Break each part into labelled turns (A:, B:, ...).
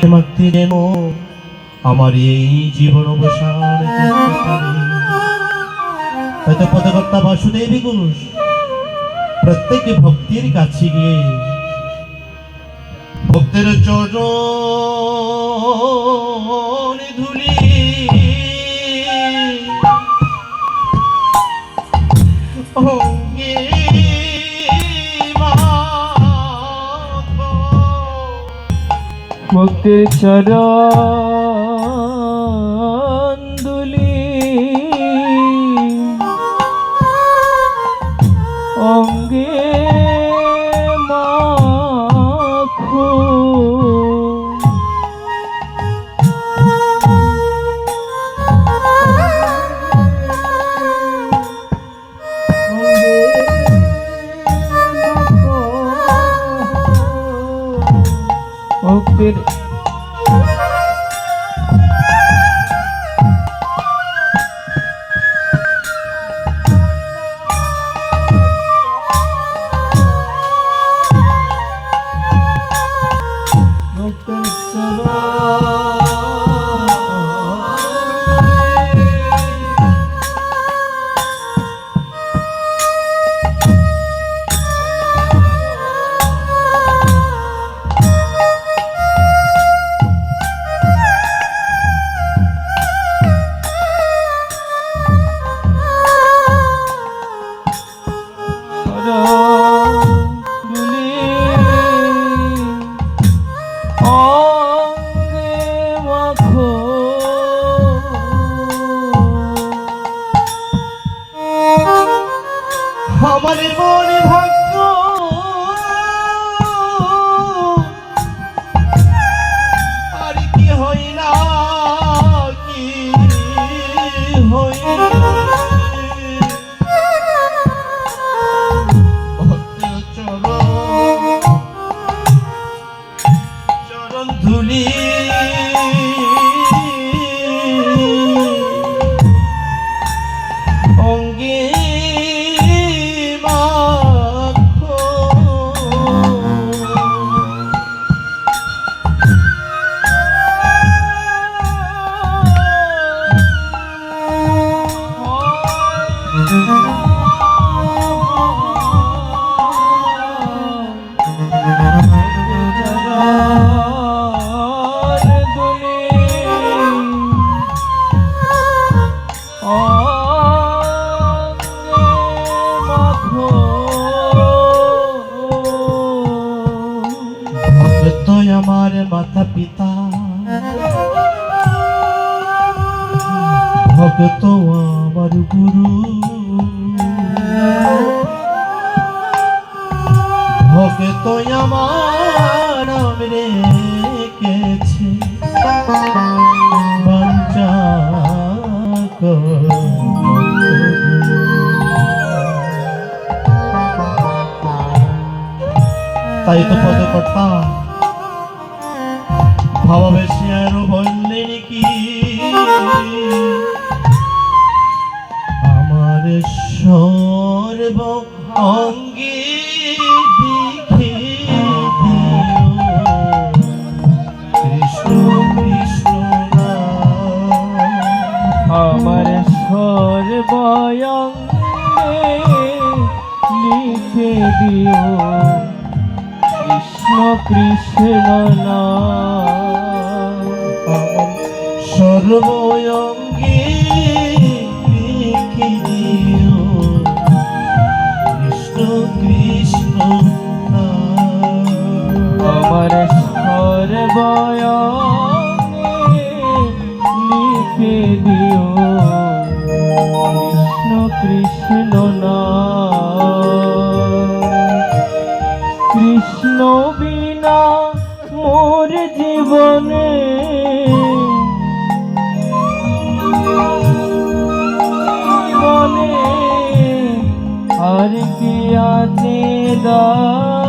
A: যেন আমার এই জীবন অবসান হয়তো পদকর্তা বাসুদেবী প্রত্যেকে ভক্তির কাছে গিয়ে ভক্তের চরণ ধুলি। অঙ্গে
B: মুক্তির চরণ। মুক্তির
A: আমার মনে ভাগ্য। আর কি হই না কি হই চরণ। চরণ ধুলি ভক্ত আমার রেখেছে বাঞ্চা তাই তো পদকর্তা ভাবাবেশে আরও বললেন কি? আমার সর্ব অঙ্গে কৃষ্ণ কৃষ্ণ
B: আমার সর্বয়ঙ্গে লিখে দিও কৃষ্ণ কৃষ্ণ নাম
A: আমার
B: আমার সর্বয়ঙ্গে লিখে দিও। কৃষ্ণ কৃষ্ণ নাম। কৃষ্ণ বিনা মোর জীবনে জীবনে আর কি আছে কৃষ্ণ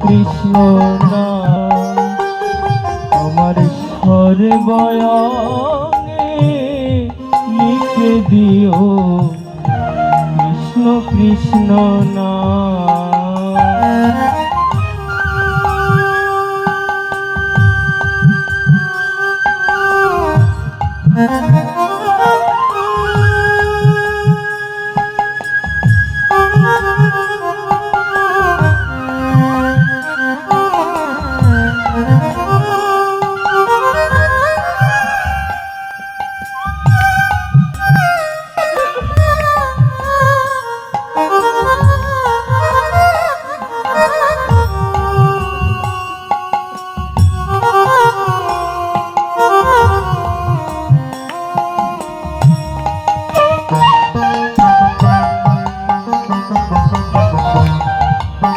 B: কৃষ্ণ না আমার সর্বয়ঙ্গে লিখে দিও কৃষ্ণ কৃষ্ণ
A: না Thank you.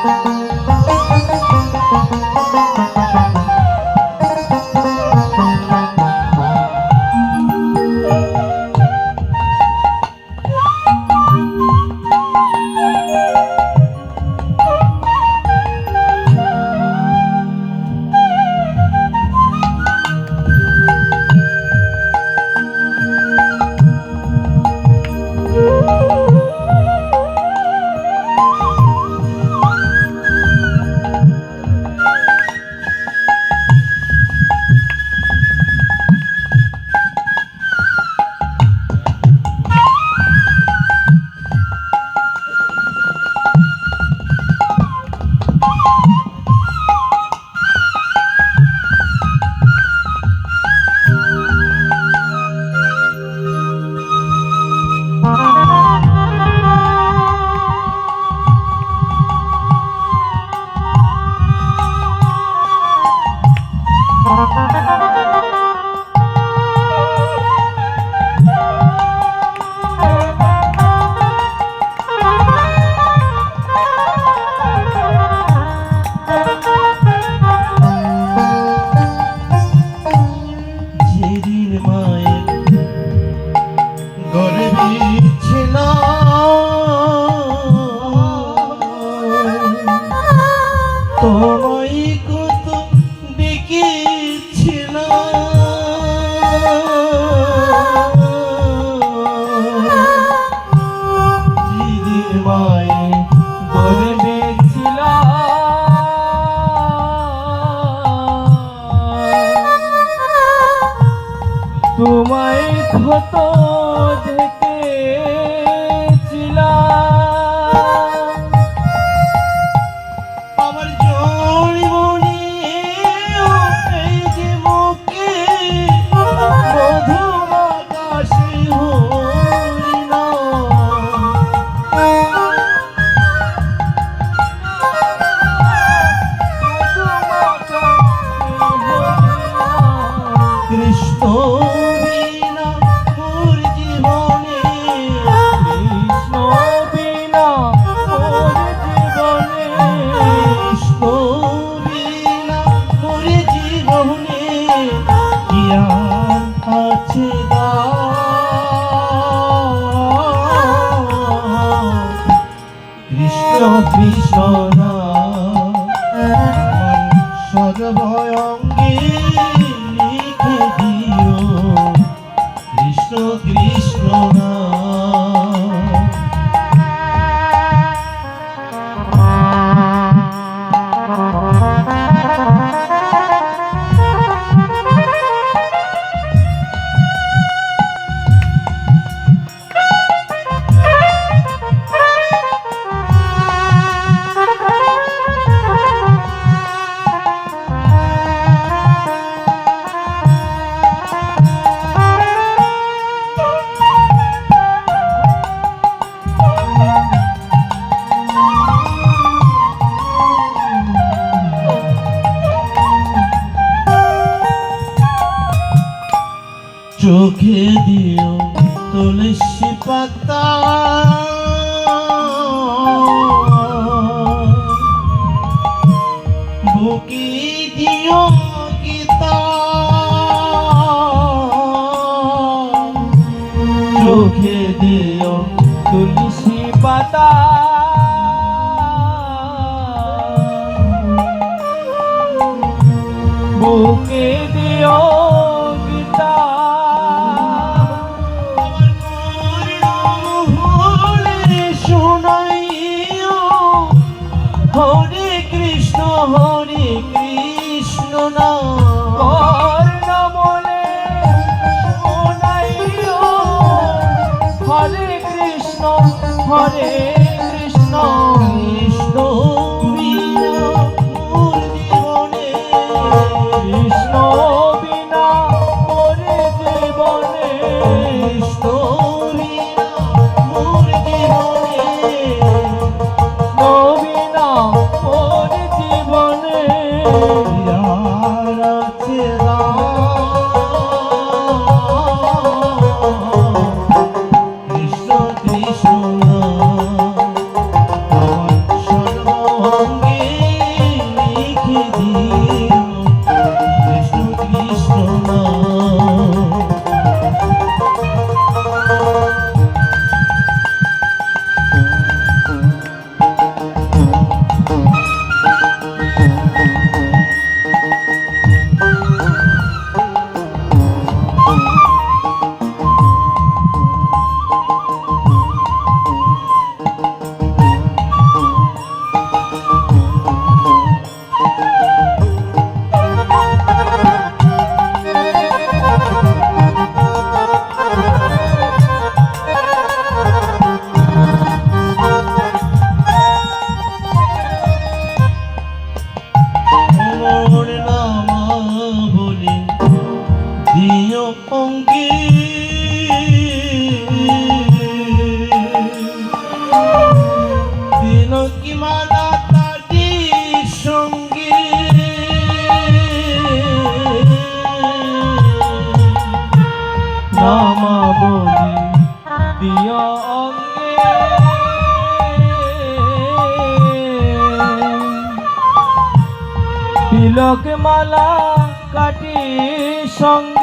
A: thank you 我懂 Vishnu. চোখে দিও তুলসী পাতা। বুকে দিও
B: চোখে দিও তুলসী পাতা। বুকে
A: হরে কৃষ্ণ। তিলক মালা কাটি সঙ্গ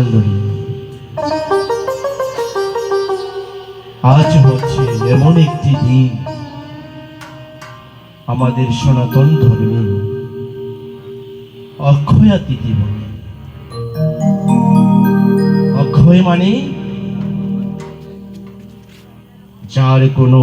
C: মণ্ডলী আজ হচ্ছে এমন একটি দিন আমাদের সনাতন ধর্মে অক্ষয়া তিথি বলে। অক্ষয় মানে যার কোনো